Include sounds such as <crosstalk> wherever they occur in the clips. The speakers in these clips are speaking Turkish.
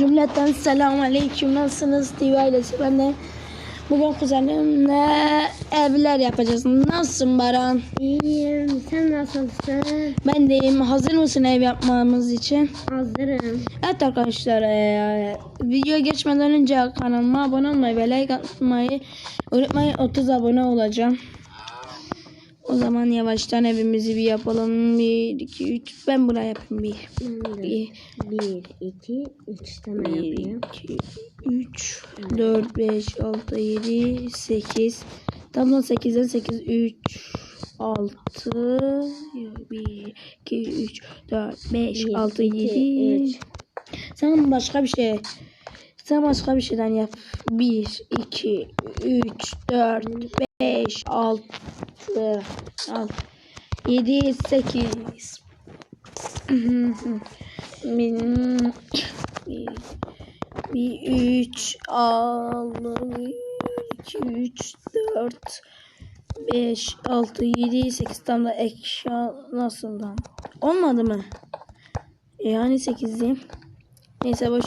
Cümleten selamun aleyküm. Nasılsınız TV ailesi? Ben de bugün kuzenimle evler yapacağız. Nasılsın Baran? İyiyim. Sen nasılsın? Ben deyim. Hazır mısın ev yapmamız için? Hazırım. Evet arkadaşlar eee video geçmeden önce kanalıma abone olmayı ve like atmayı unutmayın 30 abone olacağım. O zaman yavaştan evimizi bir yapalım. 1, 2, 3. Ben buraya yapayım. 1, Ben de 1, bir, iki, üç tane 1, yapayım. 2, 3, 4, 5, 6, 7, 8. Tam da 8'den 8, 3, 6, 1, 2, 3, 4, 5, Bir, 6, iki, 7. üç. Sen başka bir şey. Sen başka bir şeyden yap. 1, 2, 3, 4, 5, 6, 6 7, 8. Bir, üç, altı, iki, üç, dört, beş, altı, yedi, sekiz. Tam da eşya nasıl lan? Olmadı mı? Yani sekizdi. Neyse boş.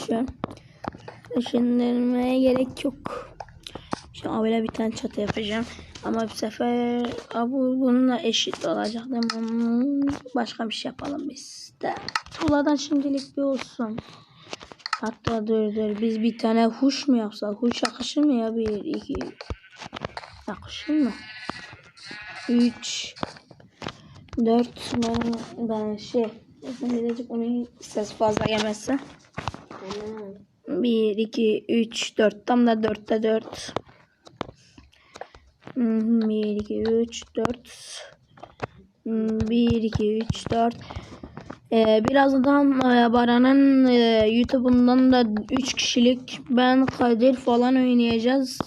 Düşündürmeye gerek yok. Şu an böyle bir tane çatı yapacağım. Ama bu sefer Aa, bu bununla eşit olacak. Başka bir şey yapalım biz de. Tuğladan şimdilik bir olsun. Hatta dur dur biz bir tane huş mu yapsak? Huş yakışır mı ya? Bir, iki. Yakışır mı? Üç. Dört. Ben, ben şey. Birazcık onun ses fazla gelmezse. Tamam. 1, 2, 3, 4. Tam da 4'te 4. 1, 2, 3, 4. 1, 2, 3, 4. Ee, birazdan e, Baran'ın e, YouTube'undan da 3 kişilik ben Kadir falan oynayacağız.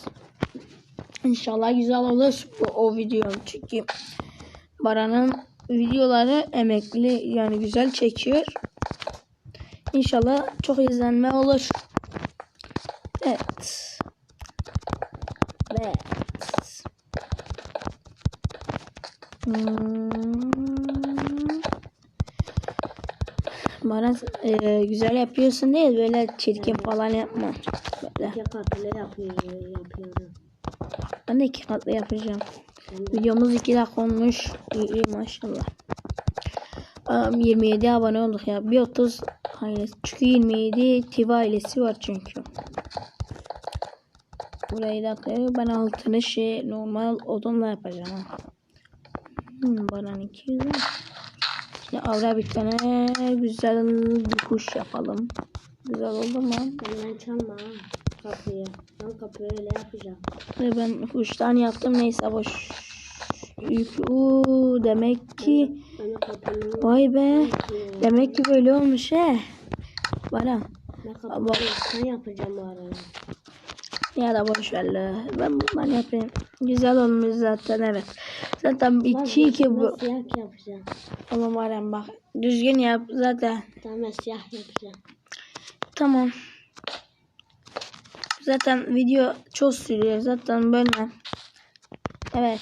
İnşallah güzel olur bu o video çünkü Baran'ın videoları emekli yani güzel çekiyor. İnşallah çok izlenme olur. Evet. Evet. Hmm. Bana e, güzel yapıyorsun değil böyle çirkin falan yapma. Böyle. İki katlı yapıyor, yapıyorum. Ben de iki katlı yapacağım. Videomuz 2 dakika olmuş. İyi, iyi maşallah. Am, 27 abone olduk ya. Bir 30 ailesi. Çünkü 27 TV ailesi var çünkü. Burayı da koyuyorum. Ben altını şey normal odunla yapacağım. Hmm, bana 200 mi? Şimdi avra bir tane güzel bir kuş yapalım. Güzel oldu mu? Benden çalma kapıyı. Ben kapıyı öyle yapacağım. Ve ben kuştan yaptım. Neyse boş. Uuu, demek ki Ben Vay be. Demek ki böyle olmuş he. Bana. ne kapıyı yapacağım bu arada. Ya da boş ver la. Ben yapayım. Güzel olmuş zaten evet. Zaten iki iki bu. Siyah yapacağım. Oğlum Aren bak. Düzgün yap zaten. Tamam ben siyah yapacağım. Tamam. Zaten video çok sürüyor. Zaten böyle. Evet.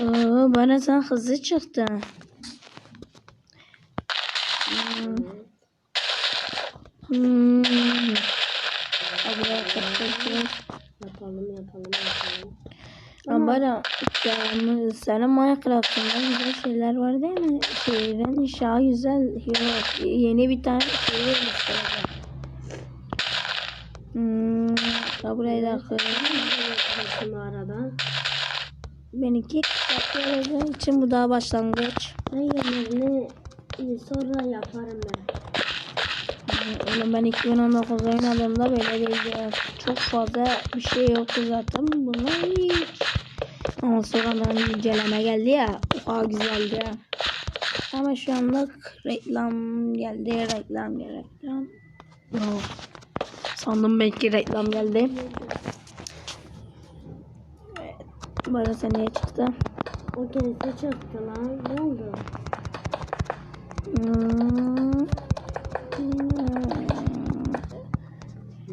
Oo, bana sen hızlı çıktın. Evet. Hmm. Bakalım. Yapalım yapalım yapalım. Ama bana yani senin Minecraft'ında güzel şeyler var değil mi? Şeyden inşa güzel. Yok, yeni bir tane şey oluşturacağım. Hmm, ha burayı da. Yapacağım arada. Benimki olacağı için bu daha başlangıç. Ben yemeğini e, sonra yaparım ben. Oğlum ben 2019 oynadığımda böyle değildi. Çok fazla bir şey yoktu zaten. Bunlar hiç. Ama sonradan inceleme geldi ya. Oha güzeldi. Ama şu anlık reklam geldi. Reklam geldi. Reklam. Oh. Sandım belki reklam geldi. Evet. Böyle sen niye çıktı? O kendisi çıktı lan. Ne oldu? Hmm.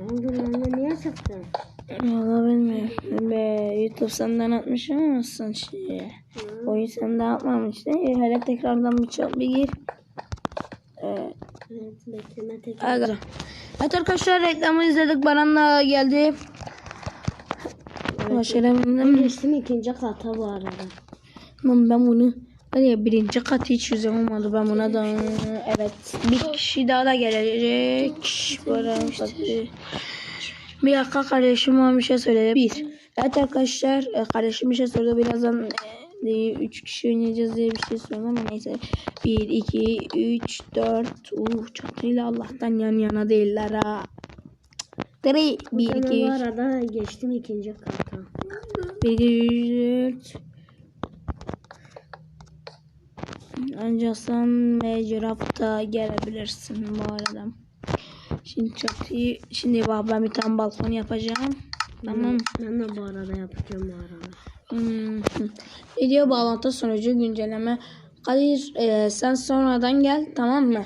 Oldu lan? Niye çıktı? Valla bilmiyorum. Be, YouTube senden atmış olmasın şey. Hı? Oyun senden atmamış değil? Hele tekrardan bir çok bir gir. Evet tekrar. Aga. Evet arkadaşlar reklamı izledik. Baran'la geldi. Başarabildim. Geçtim ikinci kata bu arada. Lan ben bunu var ya birinci kat hiç olmadı. Ben buna da evet bir kişi daha da gelecek. Katı. Bir dakika kardeşim bana bir şey söyledi. Bir. Evet arkadaşlar e, kardeşim bir şey sordu. Birazdan e, üç kişi oynayacağız diye bir şey sordu ama neyse. Bir, iki, üç, dört. Uh, çatıyla Allah'tan yan yana değiller ha. Dri. Bir, Ben iki, bu üç. arada geçtim ikinci kata. Bir, iki, üç, dört. Ancak sen ve jirafta gelebilirsin bu arada. Şimdi çok iyi. Şimdi bak ben bir tane balkon yapacağım. Tamam. Ben de bu arada yapacağım bu arada. Hmm. Video bağlantı sonucu güncelleme. Kadir e, sen sonradan gel tamam mı?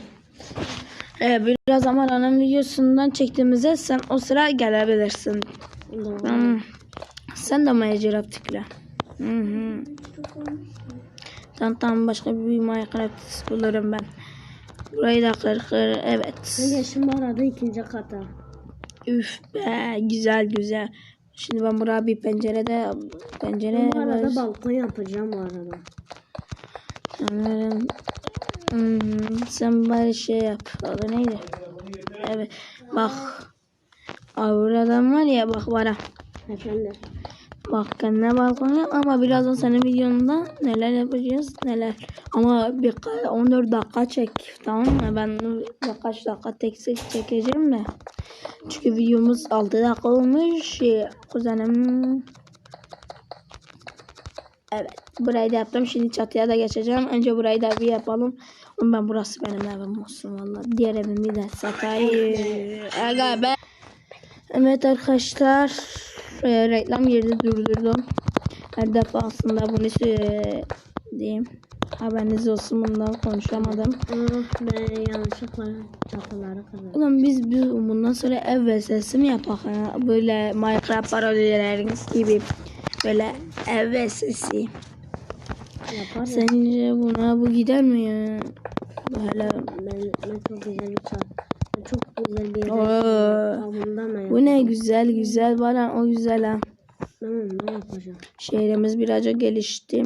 E, biraz Amara'nın videosundan çektiğimizde sen o sıra gelebilirsin. Doğru. Tamam. Sen de Minecraft tıkla. Hı hı. Tamam başka bir Minecraft bulurum ben. Burayı da kır kır. Ben Evet. geçtim bu arada ikinci kata. Üf be güzel güzel. Şimdi ben buraya bir pencerede pencere Bu arada var. balkon yapacağım bu arada. Sanırım. Hmm, sen bari şey yap. Adı neydi? Evet. Bak. Aa, buradan var ya bak bana. Efendim. Bak kendine balkon yap ama birazdan senin videonda neler yapacağız neler. Ama bir 14 dakika çek tamam mı? Ben birkaç dakika tek tek çekeceğim de. Çünkü videomuz 6 dakika olmuş. Şey, kuzenim Evet. Burayı da yaptım. Şimdi çatıya da geçeceğim. Önce burayı da bir yapalım. Oğlum ben burası benim evim olsun valla. Diğer evimi de satayım. Aga be. Evet arkadaşlar. E, reklam yeri durdurdum. Her defasında bunu söyleyeyim. Haberiniz olsun bundan konuşamadım. Ah ben yanlışlıkla çatıları kırdım. Ulan biz, biz bundan sonra ev vs mi yapak? Böyle Minecraft parodileriniz gibi. Böyle ev vs'si. Sence buna bu gider mi ya? Böyle Ben, ben çok güzel bir çat. Çok güzel bir da bu ne güzel güzel bana o güzel ha. Ben ondan yapacağım. Şehrimiz birazcık gelişti.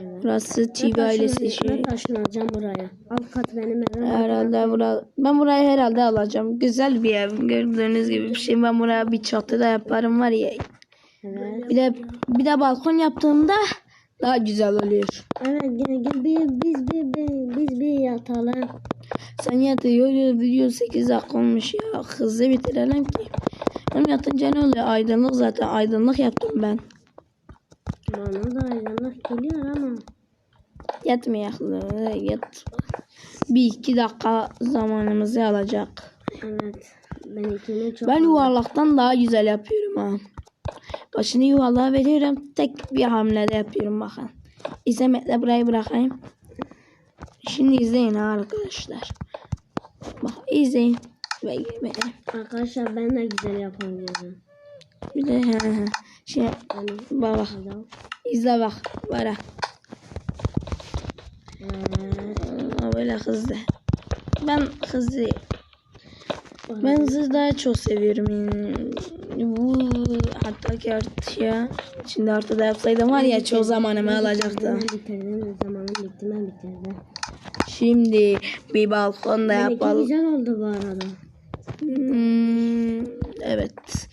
Evet. Burası TV ailesi işi. Ben taşınacağım buraya. Alt kat benim evim. Herhalde bura, ben burayı herhalde alacağım. Güzel bir ev. Gördüğünüz gibi bir şey. Ben buraya bir çatı da yaparım var ya. Evet. Bir de bir de balkon yaptığımda daha güzel oluyor. Evet gel gel bir, biz bir, bir, biz bir yatalım. Sen yatıyor video 8 dakika olmuş ya. Hızlı bitirelim ki. Hem yatınca ne oluyor? Aydınlık zaten. Aydınlık yaptım ben. Bana da aydınlık geliyor ama. Yatmayaklı. Yat. Bir iki dakika zamanımızı alacak. Evet. Ben çok Ben yuvarlaktan daha güzel yapıyorum ha. Başını yuvarlığa veriyorum. Tek bir hamlede yapıyorum bakın. İzlemekle burayı bırakayım. Şimdi izleyin arkadaşlar. Bak izleyin. Ve Arkadaşlar ben de güzel yapabiliyorum. Bir de he he. Şey Yani bak bak. İzle bak. Bara. Evet. Aa, Böyle hızlı. Ben hızlı. Ben hızlı daha çok seviyorum yani. Bu hatta ki artıya. Şimdi artıda yapsaydım var ya çok zamanımı alacaktı. Ben bitirdim. Zamanım bitti ben bitirdim. Şimdi bir balkon da Benimki yapalım. güzel oldu bu arada. Hmm, evet.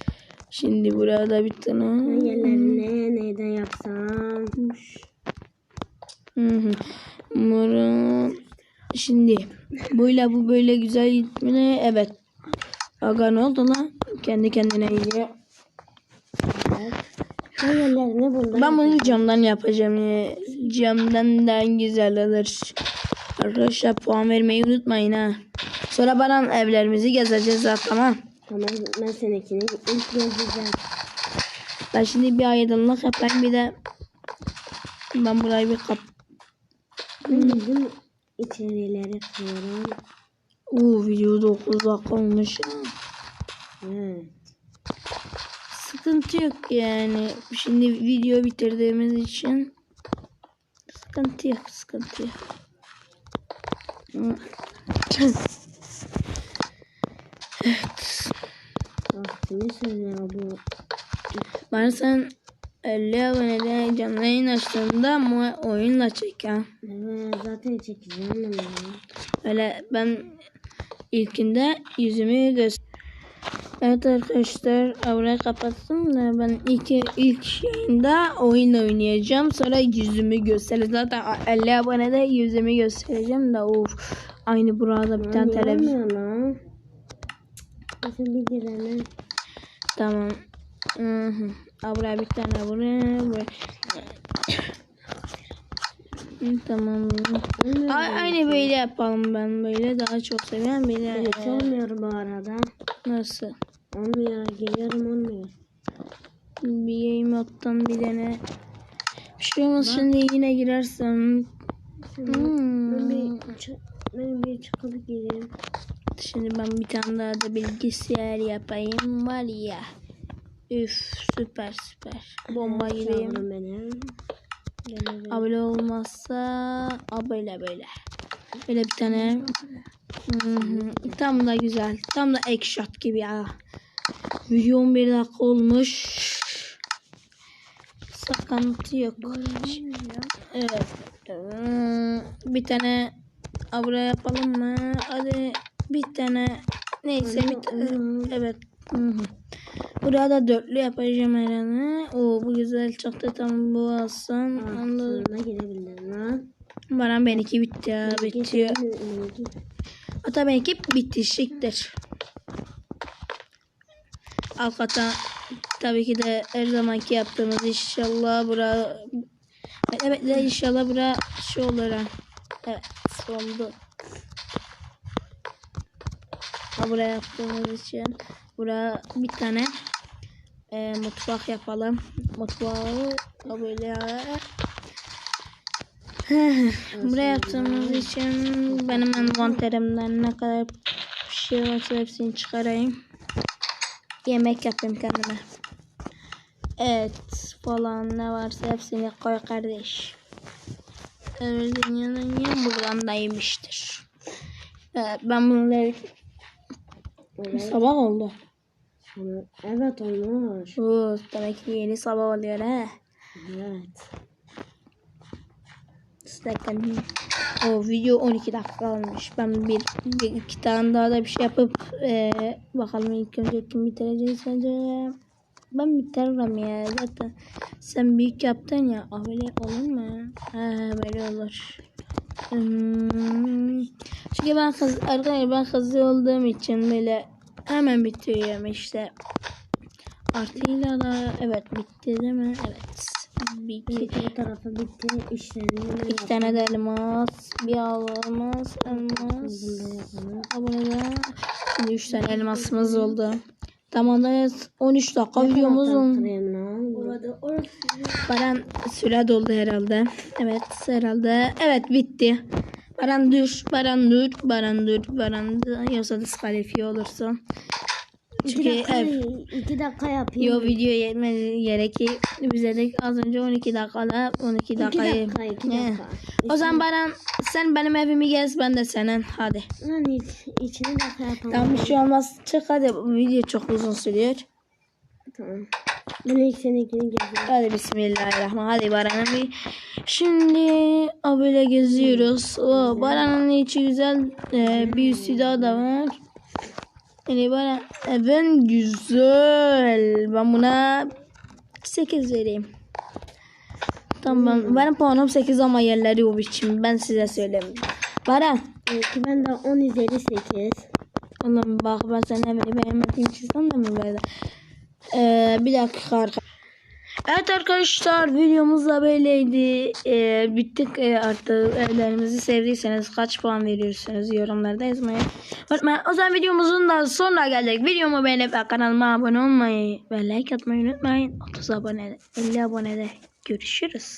Şimdi burada bir tane. yerlerine neyden yapsam. Hı hı. Moro. Şimdi böyle bu böyle güzel gitmeli. Evet. Aga ne oldu lan? Kendi kendine. Evet. Ben yerlerini bundan Ben bunu camdan yapacağım. Camdan daha güzel olur. Arkadaşlar puan vermeyi unutmayın ha. Sonra bana evlerimizi gezeceğiz ha tamam. Tamam ben seninkini ilk gezeceğim. Ben şimdi bir aydınlık yapayım bir de ben burayı bir kap. Bizim içerileri kırıyorum. Oo video 9 dakika olmuş. Evet. Sıkıntı yok yani. Şimdi video bitirdiğimiz için sıkıntı yok, sıkıntı yok. Hı. Bak kimi söylüyor bu? Bana sen 50 abonede canlı yayın açtığında mu oyunla çek ha. Evet zaten çekeceğim ya. Öyle ben ilkinde yüzümü göster. Evet arkadaşlar orayı kapattım da ben ilk ilk yayında oyun oynayacağım. Sonra yüzümü göstereceğim. Zaten 50 abonede yüzümü göstereceğim de of. Aynı burada bir tane televizyon. Nasıl bir girelim? Tamam. Hı bir tane. Hı, Tamam. A- aynı böyle yapalım ben böyle daha çok seviyorum böyle. Olmuyor bu arada. Nasıl? Olmuyor. Geliyorum olmuyor. Bir moddan bir tane. Bir şey olmaz şimdi yine girersem. Hmm. Ben bir, ben bir çıkıp gireyim. Şimdi ben bir tane daha da bilgisayar yapayım var ya. Üf süper süper. Bomba gireyim. Abone olmazsa abone böyle. Böyle bir tane. Hı hı. Tam da güzel. Tam da ek shot gibi ya. Video 11 dakika olmuş. Sıkıntı yok. Evet. Bir tane abone yapalım mı? Hadi bir tane neyse bir ta- evet. Hı hı. Burada dörtlü yapacağım herhalde. Oo bu güzel çıktı tam bu alsam. Ah, Onu sonunda girebildim bana benimki bitti ya bitiyor. Benimki- Hatta benimki bitişiktir. Alkata tabii ki de her zamanki yaptığımız inşallah bura evet de inşallah bura şu olur ha. Evet sondu. Ha, buraya yaptığımız için bura bir tane e, mutfak yapalım. Mutfağı böyle <laughs> Buraya yaptığımız için benim envanterimden ne kadar bir şey varsa hepsini çıkarayım. Yemek yapayım kendime. Evet falan ne varsa hepsini koy kardeş. Öyle dünyanın yan buradan da yemiştir. Evet, ben bunları Evet. sabah oldu. Evet olmuş. Oo, demek ki yeni sabah oluyor he. Evet. Zaten o video 12 dakika olmuş. Ben bir, bir iki tane daha da bir şey yapıp eee, bakalım ilk önce kim bitirecek sence? Ben bitiririm ya zaten. Sen büyük yaptın ya. Aa, böyle olur mu? Ha, böyle olur. Hmm. Çünkü ben kız, arkadaşlar ben hızlı olduğum için böyle hemen bitiriyorum işte. Artıyla da evet bitti değil mi? Evet. Bir iki, bu tarafı bitti. İşlerini İki tane de elmas, bir elmas, elmas. Abone. Şimdi üç tane elmasımız oldu. Tamam da 13 dakika videomuz. Baran süre doldu herhalde. Evet herhalde. Evet bitti. Baran dur, Baran dur, Baran dur, Baran dur. Yoksa diskalifiye olursun. İki Çünkü dakika, ev, iki dakika yapayım. yo video yetmedi gereki. Bize de az önce 12 dakikada 12 İki dakikayı. dakika, iki Ne? dakika. O zaman Baran sen benim evimi gez ben de senin. Hadi. Lan iç, içini dakika yapalım. Tamam bir şey olmaz. Çık hadi. Bu video çok uzun sürüyor. Tamam. Ben ilk seninkini gezeyim. Hadi bismillahirrahmanirrahim. Hadi Baran'ın bir. Şimdi böyle geziyoruz. O Baran'ın içi güzel. Ee, bir üstü daha da var. Yani Baran e, ben güzel. Ben buna 8 vereyim. Tamam ben, benim puanım 8 ama yerleri o biçim. Ben size söyleyeyim. Baran. İlki ben de 10 üzeri 8. Allah'ım bak ben senin evini beğenmediğim için sen de mi böyle? Ee, bir dakika arkadaşlar. Evet arkadaşlar videomuz da böyleydi. Ee, bittik ee, artık evlerimizi sevdiyseniz kaç puan veriyorsunuz yorumlarda yazmayı unutmayın. O zaman videomuzun da sonuna geldik. Videomu beğenip kanalıma abone olmayı ve like atmayı unutmayın. 30 abone 50 abonede görüşürüz.